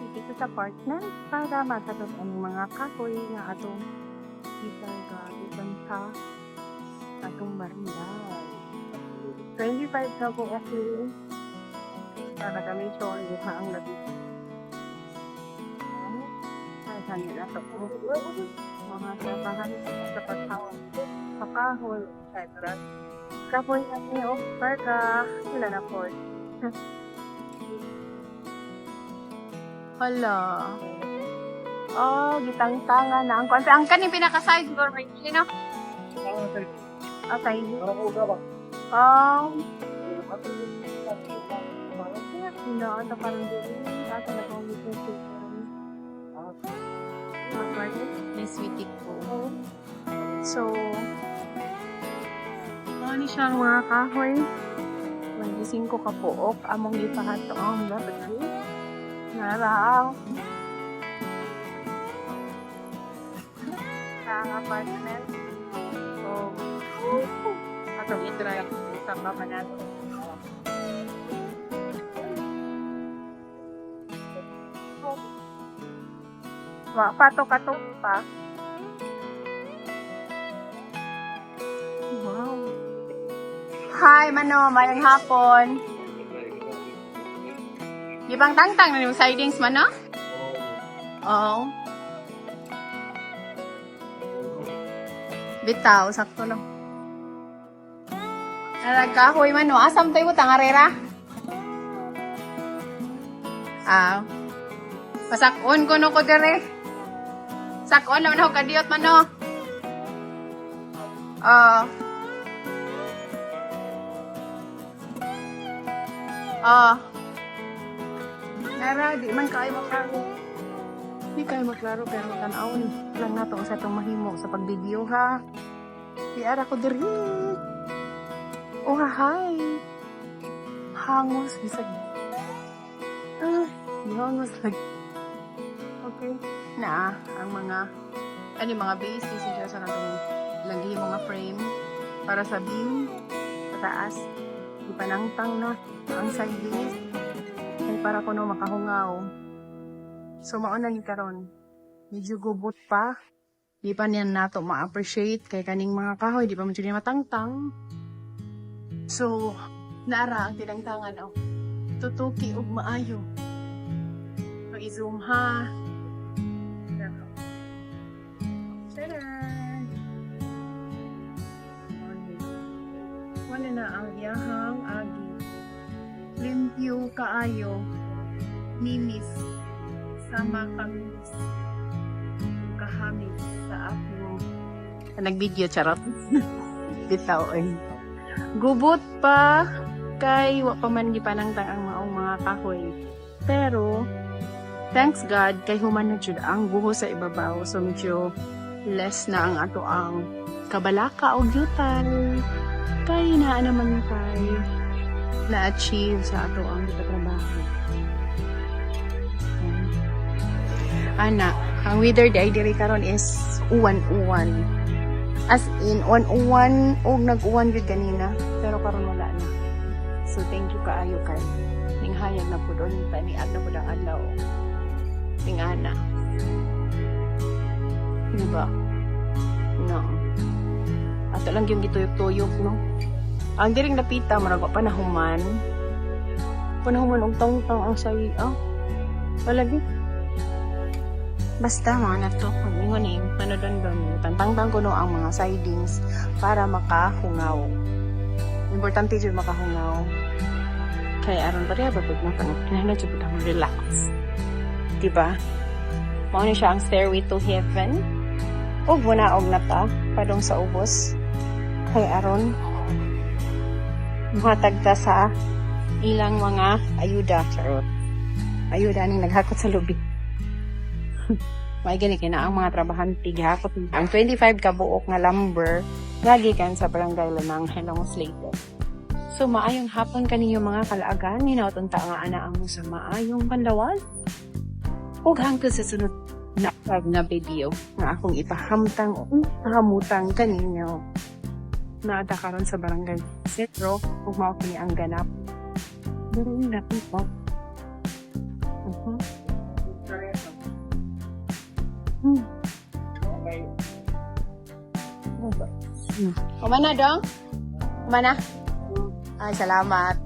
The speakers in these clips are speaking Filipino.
dito sa apartment para matabot ang mga kahoy nga atong itarga iban sa atong barangay. 25 ka po actually. Para kami sure yung ang labi. Ay, kanila sa po. Mga trabahan sa pagtawag. Pakahoy, etc. Kapoy natin yung parka. Wala na po. Hala. Oh, gitang-tanga na. Ang kwanza. Ang kaning pinaka-side door, may no? Ah, side door. Um, hindi, ito parang doon. Ito na pang dito May sweetie ko. So, ano ni siya ang mga kahoy? Magising ko kapuok. Among lipahat to ang gabi. Naraaw. Sa apartment. So, ato i-try. Tama pa natin. Wa, patok-katok pa. Wow. Hi, Mano. Mayang hapon. Gibang tangtang na yung sidings, Mano? Oo. Bitaw, sakto lang. Nagkahoy, Mano. Asam tayo mo, tangarera? Ah. Pasakon ko no ko dire. Sakon naman ako kadiyot, Mano. Ah. Ah. Nara, di man kayo maklaro. Di kayo maklaro, pero tanawon lang nato sa itong mahimo sa pag-video, ha? Di ara ko diri. Oh, hi. Hangos, bisag. Ah, hangos lagi. Okay. Na, ang mga, ano yung mga base, siya sa natong lagi mga frame para sa beam, sa taas. Di panangtang, no? Ang sideways. Ay para ko no makahungaw. So, mauna ni karon Medyo gubot pa. Di pa niyan nato ma-appreciate kay kaning mga kahoy. Di pa mo siya matangtang. So, naara ang tinangtangan. Oh. Tutuki og maayo. So, i-zoom ha. Wala na ang yahang agi. Limpyo kaayo. Nimis. Sama kamis. Kahamis sa ako. Nag-video, charot. Bitaw, ay. Gubot pa kay wa pa man gipanangtang ang maong mga kahoy. Pero thanks God kay human na jud ang buho sa ibabaw so medyo less na ang ato ang kabalaka o gyutan. Kay naa naman kay na-achieve sa ato ang Ana, ang weather di ay diri karon is uwan-uwan. As in, uwan-uwan o nag-uwan yun kanina. Pero karon wala na. So, thank you kaayo kay Ninghayag na po doon. Taniag na po ng adlaw. Tingana. Diba? No. Ato lang yung gituyok-tuyok, no? Ang diring napita, marag pa nahuman. Panahuman og tong-tong ang sayi. Ah, palagi. Basta mga nato, ingon ano doon doon, tantang ko no ang mga sidings para makahungaw. Importante dyan makahungaw. Kaya aron pa rin, babag mo pang kinahina dyan kang relax. Diba? Mao ni siya ang stairway to heaven. Ug muna og na ta, padong sa ubos. Kaya aron, matag ta sa ilang mga ayuda. Charot. Ayuda ning naghakot sa lubig. May gani kina ang mga trabahante gihapon. Ang 25 ka buok nga lumber nga gikan sa barangay Lanang Helong Slater. So maayong hapon kaninyo mga kalaagan ninawton ta nga ana amo sa maayong panlawan. Ug hangtod sa sunod na vlog nga video nga akong ipahamtang o pahamutang kaninyo. Naada karon sa barangay Setro ug mao ang ganap. Pero na po. Hmm. Okay. Kumana dong? Kumana? Ay, salamat.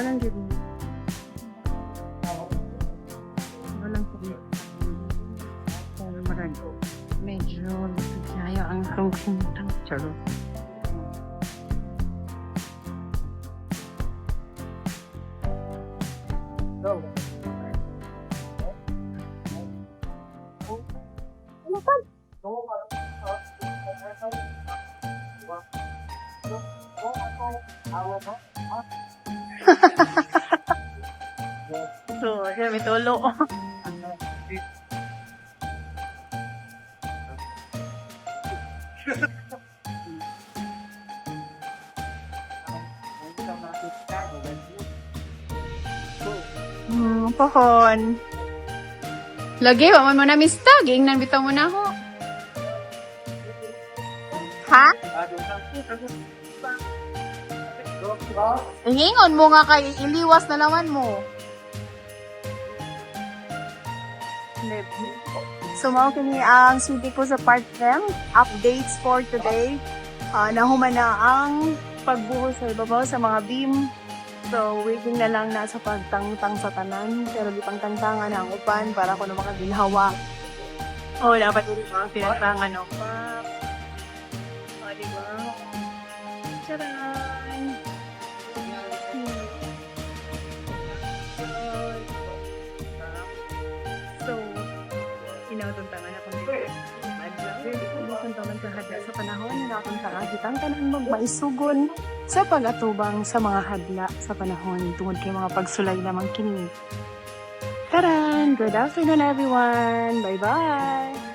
Walang gini. Walang gini. Pero marag. Medyo kaya ang kongkuntang charo. So, may tulo. Hmm, pohon. Lagi, waman mo na mista. Giingnan bitaw mo na ako. Ha? Ingon mo nga kay iliwas na naman mo. So, mao kini ang city ko sa part 10. Updates for today. Ah, nahuman na ang pagbuhos sa ibabaw sa mga beam. So, waiting na lang na sa pagtangtang sa tanan. Pero di pang tangtangan ang upan para ko na makaginhawa. Oh, dapat din ang tinatangan ng map. Oh, di ba? Charan! Inatuntangan sa panahon, inatuntangan kitang tanan magmaisugon sa pag-atubang sa mga hadla sa panahon tungod kay mga pagsulay lamang kini. Taran! Good afternoon everyone! Bye-bye!